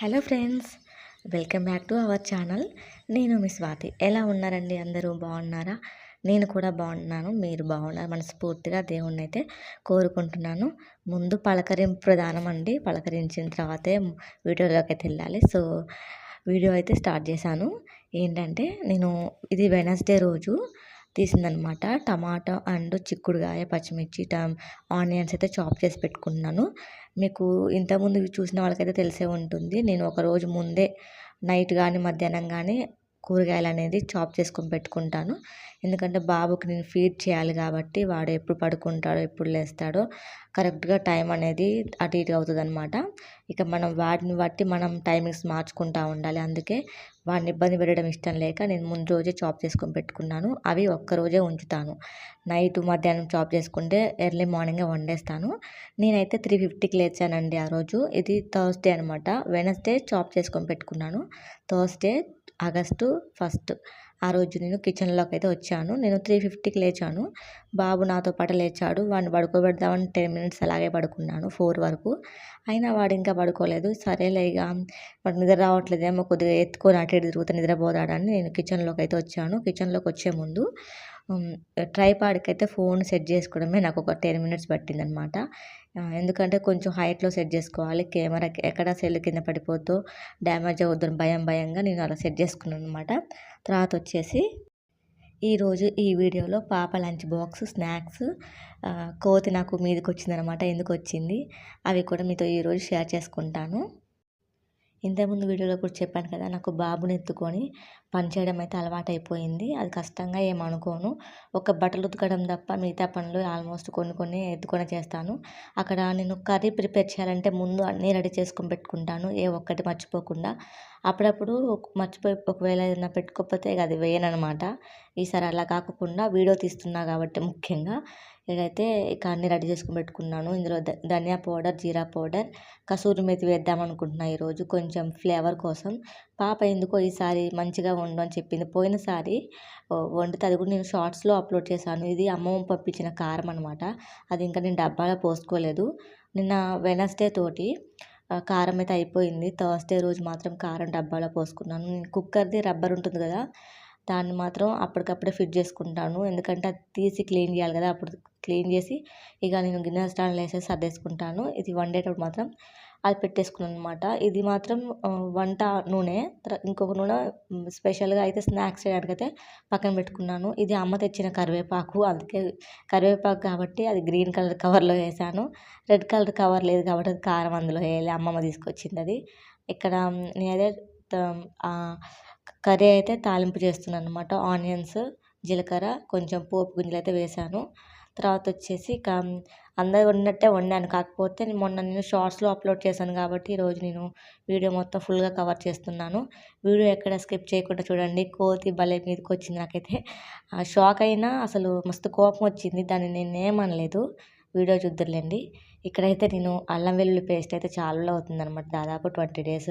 Hello friends welcome back to our channel. నేను మీ స్వాతి. ఎలా ఉన్నారండి అందరూ? బాగున్నారా? నేను కూడా బాగున్నాను. మీరు బాగున్నారు మనస్ఫూర్తిగా దేవుణ్ణి అయితే కోరుకుంటున్నాను. ముందు పలకరింపు ప్రధానం అండి పలకరించిన తర్వాతే వీడియోలోకి అయితే వెళ్ళాలి. సో వీడియో అయితే స్టార్ట్ చేశాను. ఏంటంటే నేను ఇది వెనస్డే రోజు తీసిందనమాట. టమాటా అండ్ చిక్కుడుగాయ పచ్చిమిర్చి టమ్ ఆనియన్స్ అయితే చాప్ చేసి పెట్టుకున్నాను. మీకు ఇంతకుముందు చూసిన వాళ్ళకైతే తెలిసే ఉంటుంది. నేను ఒక రోజు ముందే నైట్ కానీ మధ్యాహ్నం కానీ కూరగాయలు అనేది చాప్ చేసుకొని పెట్టుకుంటాను. ఎందుకంటే బాబుకి నేను ఫీడ్ చేయాలి కాబట్టి వాడు ఎప్పుడు పడుకుంటాడో ఎప్పుడు లేస్తాడో కరెక్ట్గా టైం అనేది అటు ఇటు అవుతుంది అనమాట ఇక మనం వాటిని బట్టి మనం టైమింగ్స్ మార్చుకుంటూ ఉండాలి. అందుకే వాడిని ఇబ్బంది పెట్టడం ఇష్టం లేక నేను ముందు రోజే చాప్ చేసుకొని పెట్టుకున్నాను. అవి ఒక్కరోజే ఉంచుతాను. నైట్ మధ్యాహ్నం చాప్ చేసుకుంటే ఎర్లీ మార్నింగే వండేస్తాను. నేనైతే త్రీ ఫిఫ్టీకి లేచానండి ఆ రోజు. ఇది థర్స్డే అనమాట వెనస్డే చాప్ చేసుకొని పెట్టుకున్నాను. Thursday August first. ఆ రోజు నేను కిచెన్లోకి అయితే వచ్చాను. నేను త్రీ ఫిఫ్టీకి లేచాను. బాబు నాతో పాటు లేచాడు. వాడిని పడుకోబెడదామని టెన్ మినిట్స్ అలాగే పడుకున్నాను ఫోర్ వరకు. అయినా వాడు ఇంకా పడుకోలేదు. సరేలే ఇక వాడు నిద్ర రావట్లేదేమో కొద్దిగా ఎత్తుకొని అటు ఇటు తిరుగుతూ నిద్రపోతాడని నేను కిచెన్లోకి అయితే వచ్చాను. కిచెన్లోకి వచ్చే ముందు ట్రైపాడ్కి అయితే ఫోన్ సెట్ చేసుకోవడమే నాకు ఒక టెన్ మినిట్స్ పట్టిందనమాట. ఎందుకంటే కొంచెం హైట్లో సెట్ చేసుకోవాలి. కెమెరా ఎక్కడ సెల్ కింద పడిపోద్దో డ్యామేజ్ అవుద్దని భయం భయంగా నేను అలా సెట్ చేసుకున్నాను అనమాట తర్వాత వచ్చేసి ఈరోజు ఈ వీడియోలో పాప లంచ్ బాక్స్ స్నాక్స్ కోతి నాకు మీదకి వచ్చిందనమాట ఎందుకు వచ్చింది? అవి కూడా మీతో ఈరోజు షేర్ చేసుకుంటాను. ఇంతకుముందు వీడియోలో కూడా చెప్పాను కదా నాకు బాబుని ఎత్తుకొని పని చేయడం అయితే అలవాటు అయిపోయింది అది కష్టంగా ఏమనుకోను ఒక బట్టలు ఉతకడం తప్ప మిగతా పనులు ఆల్మోస్ట్ కొన్ని కొన్ని ఎత్తుకొని చేస్తాను. అక్కడ నేను కర్రీ ప్రిపేర్ చేయాలంటే ముందు అన్నీ రెడీ చేసుకొని పెట్టుకుంటాను. ఏ ఒక్కటి మర్చిపోకుండా. అప్పుడప్పుడు మర్చిపోయి ఒకవేళ ఏదైనా పెట్టుకోకపోతే అది వేయననమాట. ఈసారి అలా కాకుండా వీడియో తీస్తున్నా కాబట్టి ముఖ్యంగా. ఇదైతే ఇక అన్నీ రెడీ చేసుకుని పెట్టుకున్నాను. ఇందులో ధనియా పౌడర్ జీరా పౌడర్ కసూరి మెతి వేద్దాం అనుకుంటున్నా ఈరోజు. కొంచెం ఫ్లేవర్ కోసం. పాప ఎందుకో ఈసారి మంచిగా వండు అని చెప్పింది. పోయినసారి వండితే అది కూడా నేను షార్ట్స్లో అప్లోడ్ చేశాను. ఇది అమ్మమ్మ పంపించిన కారం అనమాట అది ఇంకా నేను డబ్బాలో పోసుకోలేదు. నిన్న వెనస్డే తోటి కారం అయితే అయిపోయింది. థర్స్డే రోజు మాత్రం కారం డబ్బాలో పోసుకున్నాను. నేను కుక్కర్ది రబ్బర్ ఉంటుంది కదా దాన్ని మాత్రం అప్పటికప్పుడే ఫిట్ చేసుకుంటాను. ఎందుకంటే అది తీసి క్లీన్ చేయాలి కదా అప్పుడు క్లీన్ చేసి ఇక నేను గిన్నె స్టాండ్లో వేసేసి సర్దేసుకుంటాను. ఇది వండేటప్పుడు మాత్రం అది పెట్టేసుకున్నాను అనమాట ఇది మాత్రం వంట నూనె ఇంకొక నూనె స్పెషల్గా అయితే స్నాక్స్ చేయడానికి అయితే పక్కన పెట్టుకున్నాను. ఇది అమ్మ తెచ్చిన కరివేపాకు అందుకే కరివేపాకు కాబట్టి అది గ్రీన్ కలర్ కవర్లో వేసాను. రెడ్ కలర్ కవర్ లేదు కాబట్టి అది కారం అందులో వేయాలి. అమ్మమ్మ తీసుకొచ్చింది అది. ఇక్కడ నేనైతే కర్రీ అయితే తాలింపు చేస్తున్నాను అనమాట ఆనియన్స్ జీలకర్ర కొంచెం పోపు గింజలు అయితే వేసాను. తర్వాత వచ్చేసి ఇక అందరు వండినట్టే వండాను. కాకపోతే మొన్న నేను షార్ట్స్లో అప్లోడ్ చేశాను కాబట్టి ఈరోజు నేను వీడియో మొత్తం ఫుల్గా కవర్ చేస్తున్నాను. వీడియో ఎక్కడ స్కిప్ చేయకుండా చూడండి. కోతి భలే మీదకి వచ్చింది నాకైతే. షాక్ అయినా అసలు మస్తు కోపం వచ్చింది. దాన్ని నేనేమనలేదు వీడియో చూద్దరులేండి. ఇక్కడైతే నేను అల్లం వెల్లుల్లి పేస్ట్ అయితే చాలా అవుతుంది అనమాట దాదాపు ట్వంటీ డేస్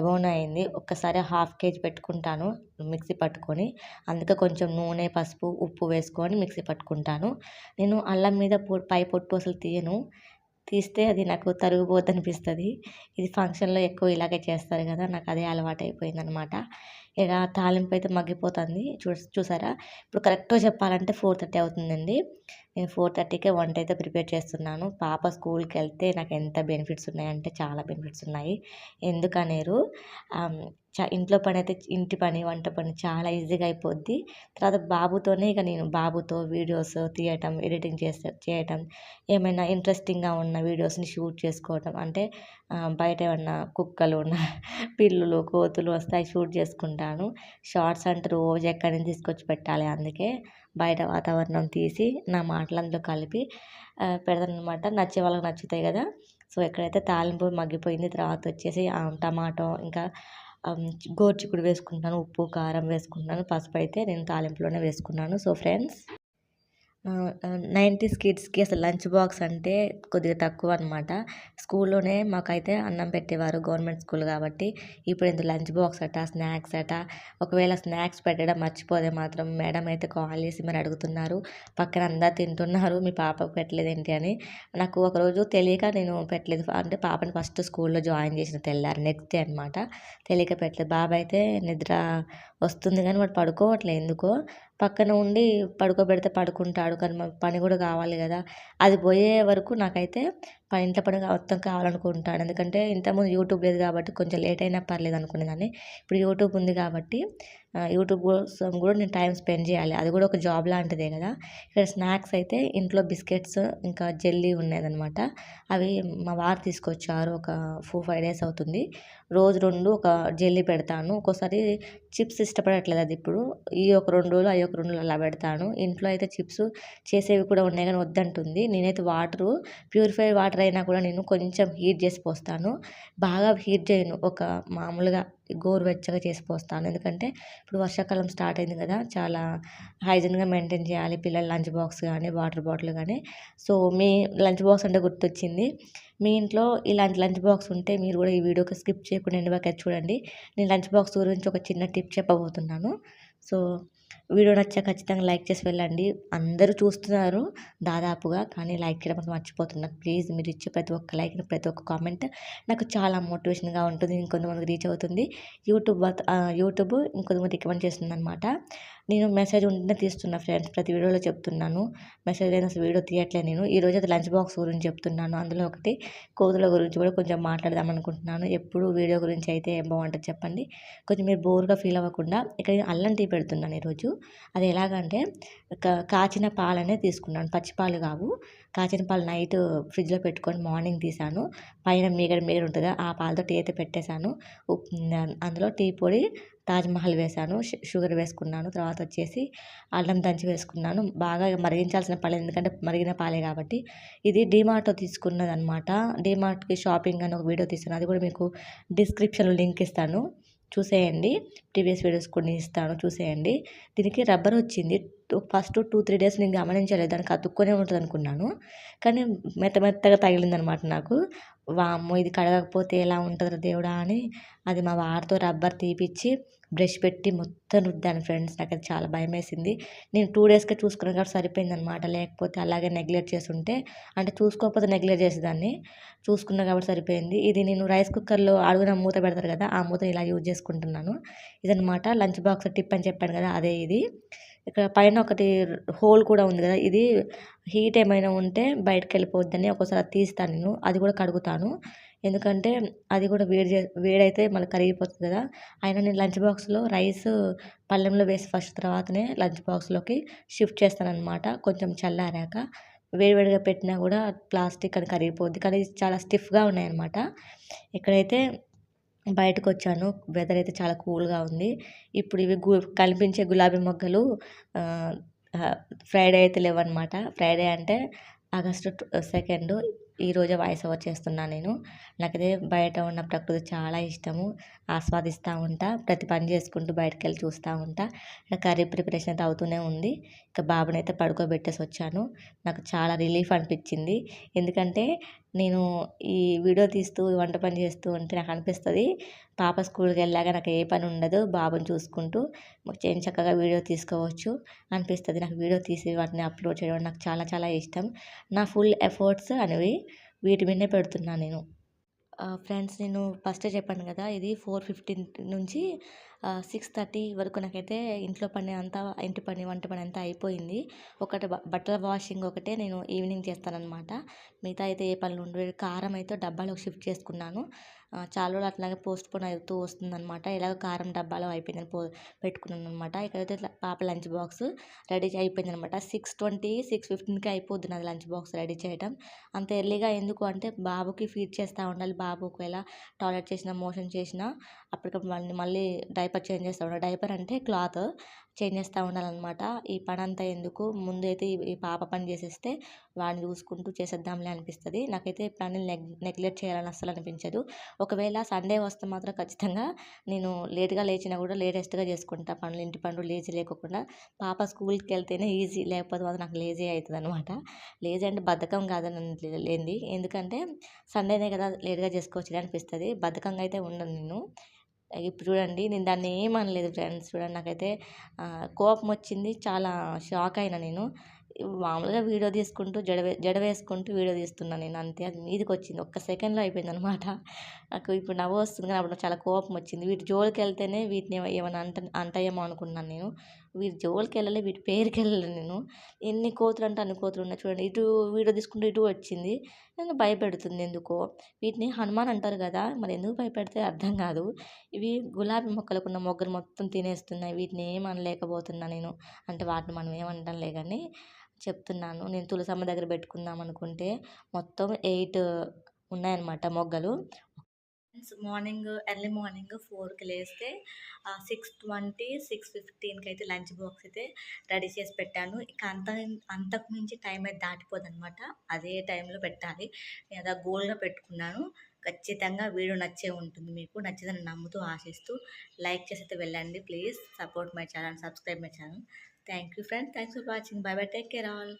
అబౌన్ అయింది. ఒక్కసారి హాఫ్ కేజీ పెట్టుకుంటాను మిక్సీ పట్టుకొని. అందుకే కొంచెం నూనె పసుపు ఉప్పు వేసుకొని మిక్సీ పట్టుకుంటాను. నేను అల్లం మీద పై పొట్టు అసలు తీయను. తీస్తే అది నాకు తరుగుబోద్ది అనిపిస్తుంది ఇది ఫంక్షన్లో ఎక్కువ ఇలాగే చేస్తారు కదా నాకు అదే అలవాటు అయిపోయిందనమాట ఇక తాలింపు అయితే మగ్గిపోతుంది. చూ చూసారా? ఇప్పుడు కరెక్ట్గా చెప్పాలంటే ఫోర్ థర్టీ అవుతుందండి. నేను ఫోర్ థర్టీకే వంట అయితే ప్రిపేర్ చేస్తున్నాను. పాప స్కూల్కి వెళ్తే నాకు ఎంత బెనిఫిట్స్ ఉన్నాయంటే చాలా బెనిఫిట్స్ ఉన్నాయి. ఎందుకనేరు చ ఇంట్లో పని అయితే ఇంటి పని వంట పని చాలా ఈజీగా అయిపోద్ది. తర్వాత బాబుతోనే ఇక నేను బాబుతో వీడియోస్ తీయటం ఎడిటింగ్ చేసే చేయటం ఏమైనా ఇంట్రెస్టింగ్గా ఉన్న వీడియోస్ని షూట్ చేసుకోవటం. అంటే బయట ఏమన్నా కుక్కలు ఉన్న పిల్లులు కోతులు వస్తాయి షూట్ చేసుకుంటాను. షార్ట్స్ అంటే రోజు ఎక్కడి నుంచి తీసుకొచ్చి పెట్టాలి అందుకే బయట వాతావరణం తీసి నా మాటలందులో కలిపి పెడతాను అనమాట నచ్చే వాళ్ళకి నచ్చుతాయి కదా. సో ఎక్కడైతే తాలింపు మగ్గిపోయింది తర్వాత వచ్చేసి టమాటో ఇంకా గోరుచిక్కుడు వేసుకుంటాను ఉప్పు కారం వేసుకుంటున్నాను పసుపు అయితే నేను తాలింపులోనే వేసుకున్నాను. సో ఫ్రెండ్స్ నైంటీస్ కిడ్స్కి అసలు లంచ్ బాక్స్ అంటే కొద్దిగా తక్కువ అనమాట స్కూల్లోనే మాకైతే అన్నం పెట్టేవారు గవర్నమెంట్ స్కూల్ కాబట్టి ఇప్పుడు ఎందుకు లంచ్ బాక్స్ అట స్నాక్స్ అట ఒకవేళ స్నాక్స్ పెట్టడం మర్చిపోతే మాత్రం మేడం అయితే కాల్ చేసి మరి అడుగుతున్నారు. పక్కన అందరు తింటున్నారు మీ పాపకు పెట్టలేదు ఏంటి అని. నాకు ఒకరోజు తెలియక నేను పెట్టలేదు. అంటే పాపని ఫస్ట్ స్కూల్లో జాయిన్ చేసిన తెల్లారు నెక్స్ట్ డే అనమాట తెలియక పెట్టలేదు. బాబు అయితే నిద్ర వస్తుంది కానీ వాడు పడుకోవట్లేదు ఎందుకో? పక్కన ఉండి పడుకోబెడితే పడుకుంటాడు కానీ మాకు పని కూడా కావాలి కదా. అది పోయే వరకు నాకైతే పై ఇంట్లో పని మొత్తం కావాలనుకుంటాను. ఎందుకంటే ఇంతకుముందు యూట్యూబ్ లేదు కాబట్టి కొంచెం లేట్ అయినా పర్లేదు అనుకునేదాన్ని ఇప్పుడు యూట్యూబ్ ఉంది కాబట్టి యూట్యూబ్ కోసం కూడా నేను టైం స్పెండ్ చేయాలి. అది కూడా ఒక జాబ్ లాంటిదే కదా. ఇక్కడ స్నాక్స్ అయితే ఇంట్లో బిస్కెట్స్ ఇంకా జెల్లీ ఉన్నాయన్నమాట. అవి మా వారు తీసుకొచ్చారు. ఒక ఫోర్ ఫైవ్ డేస్ అవుతుంది. రోజు రెండు ఒక జెల్లీ పెడతాను. ఒక్కోసారి చిప్స్ ఇష్టపడట్లేదు అది ఇప్పుడు. ఈ ఒక రెండు రోజులు అవి ఒక రెండు రోజులు అలా పెడతాను. ఇంట్లో అయితే చిప్స్ చేసేవి కూడా ఉన్నాయి కానీ వద్దంటుంది. నేనైతే వాటరు ప్యూరిఫైడ్ వాటర్ అయినా కూడా నేను కొంచెం హీట్ చేసి పోస్తాను. బాగా హీట్ చేయను. ఒక మామూలుగా గోరువెచ్చగా చేసి పోస్తాను. ఎందుకంటే ఇప్పుడు వర్షాకాలం స్టార్ట్ అయింది కదా చాలా హైజీన్గా మెయింటైన్ చేయాలి. పిల్లల లంచ్ బాక్స్ కానీ వాటర్ బాటిల్ కానీ. సో మీ లంచ్ బాక్స్ అంటే గుర్తొచ్చింది. మీ ఇంట్లో ఇలాంటి లంచ్ బాక్స్ ఉంటే మీరు కూడా ఈ వీడియోకి స్కిప్ చేయకుండా ఎండ్ వరకు చూడండి. నేను లంచ్ బాక్స్ గురించి ఒక చిన్న టిప్ చెప్పబోతున్నాను. సో వీడియో నచ్చా ఖచ్చితంగా లైక్ చేసి వెళ్ళండి. అందరూ చూస్తున్నారు దాదాపుగా కానీ లైక్ చేయడం మర్చిపోతున్నారు ప్లీజ్ మీరు ఇచ్చే ప్రతి ఒక్క లైక్ ప్రతి ఒక్క కామెంట్ నాకు చాలా మోటివేషన్గా ఉంటుంది ఇంకొంతమందికి రీచ్ అవుతుంది. యూట్యూబ్ యూట్యూబ్ ఇంకొంతమంది రికమెండ్ చేస్తుంది అనమాట నేను మెసేజ్ ఉంటేనే తీస్తున్నా ఫ్రెండ్స్ ప్రతి వీడియోలో చెప్తున్నాను. మెసేజ్ అయినా వీడియో తీయట్లేదు నేను. ఈరోజు అయితే లంచ్ బాక్స్ గురించి చెప్తున్నాను. అందులో ఒకటి కోతుల గురించి కూడా కొంచెం మాట్లాడదాం అనుకుంటున్నాను. ఎప్పుడు వీడియో గురించి అయితే ఏం బాగుంటుంది చెప్పండి. కొంచెం మీరు బోర్గా ఫీల్ అవ్వకుండా ఇక్కడ అల్లం టీ పెడుతున్నాను ఈరోజు. అది ఎలాగంటే కాచిన పాలనే తీసుకున్నాను. పచ్చి పాలు కావు. కాచిన పాలు నైట్ ఫ్రిడ్జ్లో పెట్టుకొని మార్నింగ్ తీసాను. పైన మీగడ మీగడ ఉంటుంది ఆ పాలతో టీ అయితే పెట్టేశాను. అందులో టీ పొడి తాజ్మహల్ వేసాను షుగర్ వేసుకున్నాను. తర్వాత వచ్చేసి అల్లం దంచి వేసుకున్నాను. బాగా మరిగించాల్సిన పాలు ఎందుకంటే మరిగిన పాలే కాబట్టి. ఇది డిమార్ట్లో తీసుకున్నది అనమాట డిమార్ట్కి షాపింగ్ అని ఒక వీడియో తీసాను అది కూడా మీకు డిస్క్రిప్షన్లో లింక్ ఇస్తాను. చూసేయండి. ప్రీవియస్ వీడియోస్ కొన్ని ఇస్తాను చూసేయండి. దీనికి రబ్బర్ వచ్చింది. ఫస్ట్ టూ త్రీ డేస్ నేను గమనించలేదు. దానికి అతుక్కునే ఉంటుంది అనుకున్నాను కానీ మెత్త మెత్తగా తగిలిందనమాట నాకు. వామ్మో ఇది కడగకపోతే ఎలా ఉంటుందో దేవుడా అని అది మా వారితో రబ్బర్ తీపిచ్చి బ్రష్ పెట్టి మొత్తం రుద్దాను ఫ్రెండ్స్. నాకు అది చాలా భయం వేసింది నేను టూ డేస్కే చూసుకున్నాను కాబట్టి సరిపోయింది అనమాట లేకపోతే అలాగే నెగ్లెక్ట్ చేస్తుంటే అంటే చూసుకోకపోతే నెగ్లెక్ట్ చేసేదాన్ని. చూసుకున్నా కాబట్టి సరిపోయింది. ఇది నేను రైస్ కుక్కర్లో అడుగున మూత పెడతారు కదా ఆ మూత ఇలా యూజ్ చేసుకుంటున్నాను. ఇదనమాట లంచ్ బాక్స్ టిప్ అని చెప్పాను కదా అదే ఇది. ఇక్కడ పైన ఒకటి హోల్ కూడా ఉంది కదా ఇది హీట్ ఏమైనా ఉంటే బయటకు వెళ్ళిపోద్దని ఒకసారి అది తీస్తాను నేను అది కూడా కడుగుతాను. ఎందుకంటే అది కూడా వేడి చే వేడైతే మళ్ళీ కరిగిపోతుంది కదా అయినా నేను లంచ్ బాక్స్లో రైస్ పళ్ళెంలో వేసి ఫస్ట్ తర్వాతనే లంచ్ బాక్స్లోకి షిఫ్ట్ చేస్తాను అనమాట కొంచెం చల్లారాక. వేడివేడిగా పెట్టినా కూడా ప్లాస్టిక్ అని కరిగిపోద్ది కానీ చాలా స్టిఫ్గా ఉన్నాయన్నమాట. ఇక్కడైతే బయటకు వచ్చాను వెదర్ అయితే చాలా కూల్గా ఉంది. ఇప్పుడు ఇవి గు కనిపించే గులాబీ మొగ్గలు ఫ్రైడే అయితే లేవన్నమాట. ఫ్రైడే అంటే ఆగస్టు సెకండ్ ఈరోజే వాయిస్ ఓవర్ చేస్తున్నాను నేను. నాకైతే బయట ఉన్న ప్రకృతి చాలా ఇష్టము. ఆస్వాదిస్తూ ఉంటా ప్రతి పని చేసుకుంటూ బయటకు వెళ్ళి చూస్తూ ఉంటా. కర్రీ ప్రిపరేషన్ అయితే అవుతూనే ఉంది. ఇక బాబునైతే పడుకోబెట్టేసి వచ్చాను. నాకు చాలా రిలీఫ్ అనిపించింది. ఎందుకంటే నేను ఈ వీడియో తీస్తూ వంట పని చేస్తూ ఉంటే నాకు అనిపిస్తుంది పాప స్కూల్కి వెళ్ళాక నాకు ఏ పని ఉండదు బాబుని చూసుకుంటూ చక్కగా వీడియో తీసుకోవచ్చు అనిపిస్తుంది. నాకు వీడియో తీసి వాటిని అప్లోడ్ చేయడం నాకు చాలా చాలా ఇష్టం. నా ఫుల్ ఎఫర్ట్స్ అనేవి వీటి మీదనే పెడుతున్నాను నేను. ఫ్రెండ్స్ నేను ఫస్టే చెప్పాను కదా ఇది ఫోర్ ఫిఫ్టీన్ నుంచి సిక్స్ థర్టీ వరకు నాకైతే ఇంట్లో పని అంతా ఇంటి పని వంట పని అంతా అయిపోయింది. ఒకటి బట్టల వాషింగ్ ఒకటే నేను ఈవినింగ్ చేస్తానన్నమాట. మిగతా అయితే ఏ పనులు ఉండవు. కారం అయితే డబ్బాలో షిఫ్ట్ చేసుకున్నాను. చాలా రోజులు అట్లాగే పోస్ట్ పోన్ అవుతూ వస్తుందన్నమాట. ఇలాగ కారం డబ్బాలో అయిపోయిందని పో పెట్టుకున్నాను అనమాట ఇక్కడైతే పాప లంచ్ బాక్స్ రెడీ అయిపోయింది అనమాట సిక్స్ ట్వంటీ సిక్స్ ఫిఫ్టీన్కి అయిపోద్ది నాది లంచ్ బాక్స్ రెడీ చేయడం అంత ఎర్లీగా ఎందుకు అంటే బాబుకి ఫీడ్ చేస్తూ ఉండాలి. బాబు ఒకవేళ టాయిలెట్ చేసినా మోషన్ చేసినా అప్పటికప్పుడు మళ్ళీ మళ్ళీ డైపర్ చేంజ్ చేస్తూ ఉండాలి. డైపర్ అంటే క్లాత్. చేస్తూ ఉండాలన్నమాట. ఈ పని అంతా ఎందుకు? ముందు అయితే ఈ- పాప పని చేసేస్తే వాడిని చూసుకుంటూ చేసేద్దాంలే అనిపిస్తుంది. నాకైతే పని నెగ్ నెగ్లెక్ట్ చేయాలని అస్సలు అనిపించదు. ఒకవేళ సండే వస్తే మాత్రం ఖచ్చితంగా నేను లేట్గా లేచినా కూడా లేటెస్ట్గా చేసుకుంటా. పనులు ఇంటి పనులు లేజీ లేకుండా పాప స్కూల్కి వెళ్తేనే ఈజీ. లేకపోతే మాత్రం నాకు లేజీ అవుతుంది అనమాట లేజీ అంటే బద్ధకం కాదని లేనిది ఎందుకంటే సండేనే కదా లేట్గా చేసుకోవచ్చు అనిపిస్తుంది. బద్ధకంగా అయితే ఉండను నేను. ఇప్పుడు చూడండి నేను దాన్ని ఏమనలేదు ఫ్రెండ్స్. చూడండి నాకైతే కోపం వచ్చింది. చాలా షాక్ అయినా నేను. మామూలుగా వీడియో తీసుకుంటూ జడ వే- జడ వేసుకుంటూ వీడియో తీస్తున్నాను నేను. అంతే అది మీదకి వచ్చింది. ఒక్క సెకండ్లో అయిపోయింది అనమాట నాకు ఇప్పుడు నవ్వు వస్తుంది కానీ అప్పుడు చాలా కోపం వచ్చింది. వీటి జోలికి వెళ్తేనే వీటిని ఏమైనా అంట అంటాయేమో అనుకున్నాను నేను. వీరి జోలికి వెళ్ళలే వీటి పేరుకి వెళ్ళలేదు నేను. ఎన్ని కోతులు అంటే అన్ని కోతులు ఉన్నాయి చూడండి. ఇటు వీడియో తీసుకుంటూ ఇటు వచ్చింది. నేను భయపెడుతుంది ఎందుకో. వీటిని హనుమాన్ అంటారు కదా. మరి ఎందుకు భయపెడితే అర్థం కాదు. ఇవి గులాబీ మొక్కలకు ఉన్న మొగ్గలు మొత్తం తినేస్తున్నాయి. వీటిని ఏం నేను. అంటే వాటిని మనం ఏమంటాంలే కానీ చెప్తున్నాను. నేను తులసమ్మ దగ్గర పెట్టుకుందాం అనుకుంటే మొత్తం ఎయిట్ ఉన్నాయన్నమాట మొగ్గలు. మార్నింగ్ ఎర్లీ మార్నింగ్ ఫోర్కి లేస్తే సిక్స్ ట్వంటీ సిక్స్ ఫిఫ్టీన్కి అయితే లంచ్ బాక్స్ అయితే రెడీ చేసి పెట్టాను. ఇక అంత అంతకు మించి టైం అయితే దాటిపోదు అనమాట అదే టైంలో పెట్టాలి. నేను అలా గోల్గా పెట్టుకున్నాను. ఖచ్చితంగా వీడియో నచ్చే ఉంటుంది మీకు. నచ్చిందని నమ్ముతూ ఆశిస్తూ లైక్ చేసి అయితే వెళ్ళండి please support my channel subscribe my channel thank you friends thanks for watching bye bye take care all